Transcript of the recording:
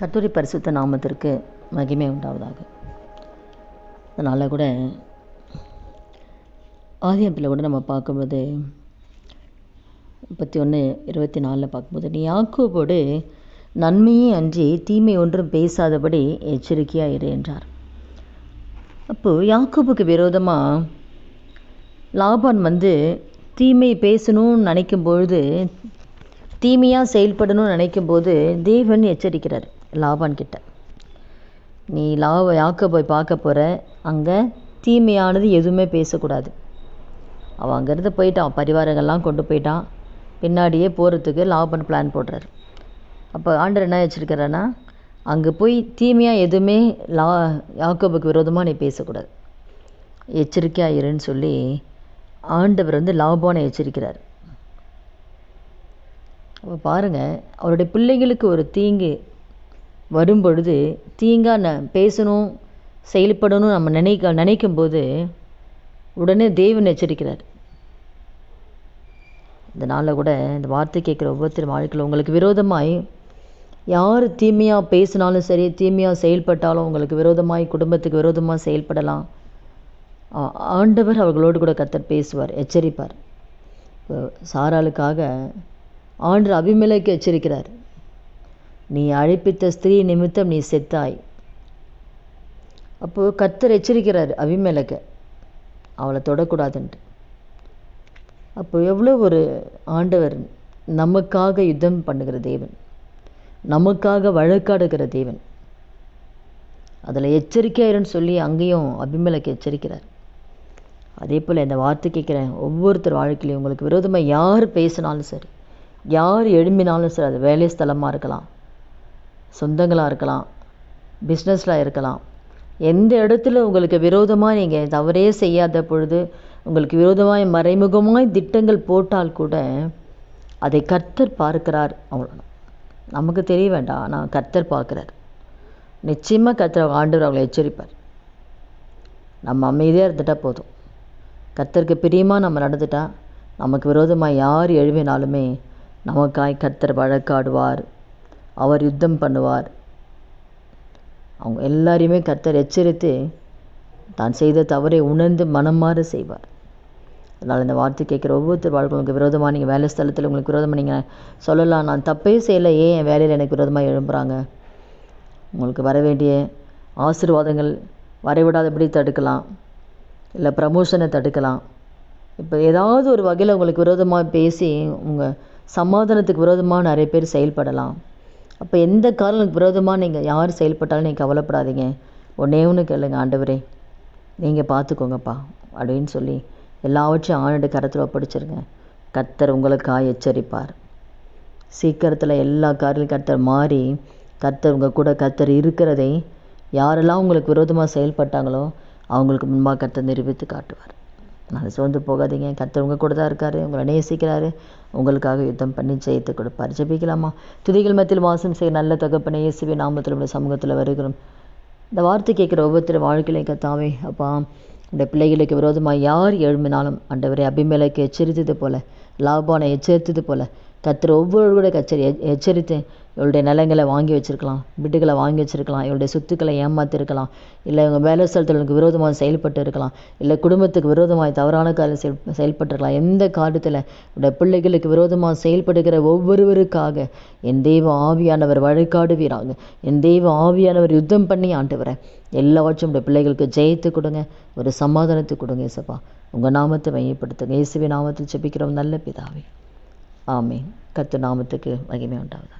கட்டுரை பரிசுத்த நாமத்திற்கு மகிமை உண்டாவதாக. அதனால் கூட ஆதியத்தில் கூட நம்ம பார்க்கும்போது முப்பத்தி ஒன்று இருபத்தி நாலில் பார்க்கும்போது நீ யாக்கோபோடு நன்மையே அன்றி தீமை ஒன்றும் பேசாதபடி எச்சரிக்கையாக இரு என்றார். அப்போது யாக்கோபுக்கு விரோதமாக லாபான் வந்து தீமை பேசணும்னு நினைக்கும் பொழுது தீமையாக செயல்படணும்னு நினைக்கும் போது தேவன் எச்சரிக்கிறார். லாபான் கிட்ட நீ லாப யாக்கோபை பார்க்க போகிற அங்கே தீமையானது எதுவுமே பேசக்கூடாது. அவன் அங்கேருந்து போயிட்டான் பரிவாரங்கள்லாம் கொண்டு போயிட்டான். பின்னாடியே போகிறதுக்கு லாபன் பிளான் போடுறாரு. அப்போ ஆண்டர் என்ன வச்சுருக்கிறான்னா அங்கே போய் தீமையாக எதுவுமே லா யாக்கோபுக்கு விரோதமாக நீ பேசக்கூடாது. எச்சரிக்கையாக இருன்னு சொல்லி ஆண்டவர் வந்து லாபானை எச்சரிக்கிறார். அப்போ பாருங்கள் அவருடைய பிள்ளைகளுக்கு ஒரு தீங்கு வரும்பொழுது தீங்காக ந பேசணும் செயல்படணும் நம்ம நினைக்க நினைக்கும் போது உடனே தேவன் எச்சரிக்கிறார். இந்த நாளில் கூட இந்த வார்த்தை கேட்குற ஒவ்வொருத்தர் வாழ்க்கையில் உங்களுக்கு விரோதமாய் யார் தீமையாக பேசினாலும் சரி தீமையாக செயல்பட்டாலும் உங்களுக்கு விரோதமாய் குடும்பத்துக்கு விரோதமாக செயல்படலாம். ஆண்டவர் அவர்களோடு கூட கத்தர் பேசுவார் எச்சரிப்பார். சாராளுக்காக ஆண்டு அபிமலைக்கு எச்சரிக்கிறார். நீ அழைப்பித்த ஸ்திரீ நிமித்தம் நீ செத்தாய். அப்போது கத்தர் எச்சரிக்கிறார் அபிமேலக அவளை தொடக்கூடாதுன்ட்டு. அப்போ எவ்வளோ ஒரு ஆண்டவர் நமக்காக யுத்தம் பண்ணுகிற தேவன். நமக்காக வழக்காடுகிற தேவன். அதில் எச்சரிக்கையாயிருன்னு சொல்லி அங்கேயும் அபிமலைக்கு எச்சரிக்கிறார். அதே போல் இந்த வார்த்தை கேட்குறேன் ஒவ்வொருத்தர் வாழ்க்கையிலையும் உங்களுக்கு விரோதமாக யார் பேசினாலும் சரி யார் எழும்பினாலும் சரி அது வேலை ஸ்தலமாக இருக்கலாம். சொந்தங்களாக இருக்கலாம் பிஸ்னஸில் இருக்கலாம். எந்த இடத்துல உங்களுக்கு விரோதமாக நீங்கள் தவறே செய்யாத பொழுது உங்களுக்கு விரோதமாய் மறைமுகமாய் திட்டங்கள் போட்டால் கூட அதை கர்த்தர் பார்க்கிறார் அவ்வளோ நமக்கு தெரிய வேண்டாம் ஆனால் கர்த்தர் பார்க்குறார். நிச்சயமாக கர்த்தர் ஆண்டவர் அவங்களை எச்சரிப்பார். நம்ம அமைதியாக இருந்துட்டால் போதும். கர்த்தருக்கு பிரியமாக நம்ம நடந்துட்டா நமக்கு விரோதமாக யார் எழுவினாலுமே நமக்காய் கர்த்தர் வழக்காடுவார். அவர் யுத்தம் பண்ணுவார். அவங்க எல்லாரையுமே கர்த்தர் எச்சரித்து தான் செய்த தவறை உணர்ந்து மனமாற செய்வார். அதனால் இந்த வார்த்தை கேட்குற ஒவ்வொருத்தர் வாழ்க்கை உங்களுக்கு விரோதமாக நீங்கள் வேலை ஸ்தலத்தில் உங்களுக்கு விரோதமாக நீங்கள் சொல்லலாம். நான் தப்பே செய்யலை ஏன் என் வேலையில் எனக்கு விரோதமாக எழும்புகிறாங்க உங்களுக்கு வர வேண்டிய ஆசீர்வாதங்கள் வரவிடாதபடி தடுக்கலாம்? இல்லை ப்ரமோஷனை தடுக்கலாம்? இப்போ ஏதாவது ஒரு வகையில் உங்களுக்கு விரோதமாக பேசி உங்கள் சமாதானத்துக்கு விரோதமாக நிறைய பேர் செயல்படலாம். அப்போ எந்த காரணத்துக்கு விரோதமாக நீங்கள் யார் செயல்பட்டாலும் நீங்கள் கவலைப்படாதீங்க. ஒன்றே ஒன்று கேளுங்க ஆண்டவரே. நீங்கள் பார்த்துக்கோங்கப்பா அப்படின்னு சொல்லி எல்லாவற்றையும் ஆண்டு கரத்தில் ஒப்படைச்சிருங்க. கர்த்தர் உங்களுக்காக எச்சரிப்பார். சீக்கிரத்தில் எல்லா காரிலும் கர்த்தர் மாறி கர்த்தர் உங்கள் கூட கர்த்தர் இருக்கிறதை யாரெல்லாம் உங்களுக்கு விரோதமாக செயல்பட்டாங்களோ அவங்களுக்கு முன்பாக கர்த்தர் நிரூபித்து காட்டுவார். நான் சோர்ந்து போகாதீங்க. கர்த்தர் உங்கள் கூட தான் இருக்கார். உங்களை நேசிக்கிறாரு. உங்களுக்காக யுத்தம் பண்ணி ஜெயித்து கொடுப்பார். ஜெபிக்கலாமா? துதிகள் மத்தியில் வாசம் செய்ய நல்ல தகப்பனை இயேசுவே நாமத்தில் உள்ள சமூகத்தில் வருகிறோம். இந்த வார்த்தை கேட்குற ஒவ்வொருத்தர் வாழ்க்கையிலையும் கத்தாவே அப்பா இந்த பிள்ளைகளுக்கு விரோதமாக யார் எழும்பினாலும் ஆண்டவரை அபிமேலைக்கு எச்சரித்தது போல லாபானை எச்சரித்தது போல கத்திர ஒவ்வொரு கூட கச்சரி எச்சரித்து இவளுடைய நிலங்களை வாங்கி வச்சுருக்கலாம் வீட்டுகளை வாங்கி வச்சுருக்கலாம் இவளுடைய சொத்துக்களை ஏமாற்றிருக்கலாம் இல்லை இவங்க வேலை ஸ்தலத்தில் விரோதமாக செயல்பட்டு இருக்கலாம் இல்லை குடும்பத்துக்கு விரோதமாக தவறான காரியம் செயல் செயல்பட்டுருக்கலாம் எந்த காரியத்தில் இவருடைய பிள்ளைகளுக்கு விரோதமாக செயல்படுகிற ஒவ்வொருவருக்காக என் தெய்வ ஆவியானவர் வழிகாடுவீராங்க என் தெய்வ ஆவியானவர் யுத்தம் பண்ணி ஆண்டவரை எல்லாவற்றும் உடைய பிள்ளைகளுக்கு ஜெயித்து கொடுங்க ஒரு சமாதானத்தை கொடுங்க இசப்பா உங்கள் நாமத்தை மையப்படுத்துங்க. இயேசுவி நாமத்தில் ஜெபிக்கிறோம். நல்ல பிதாவே. ஆமே கத்து நாமத்துக்கு மகிமை உண்டாவதா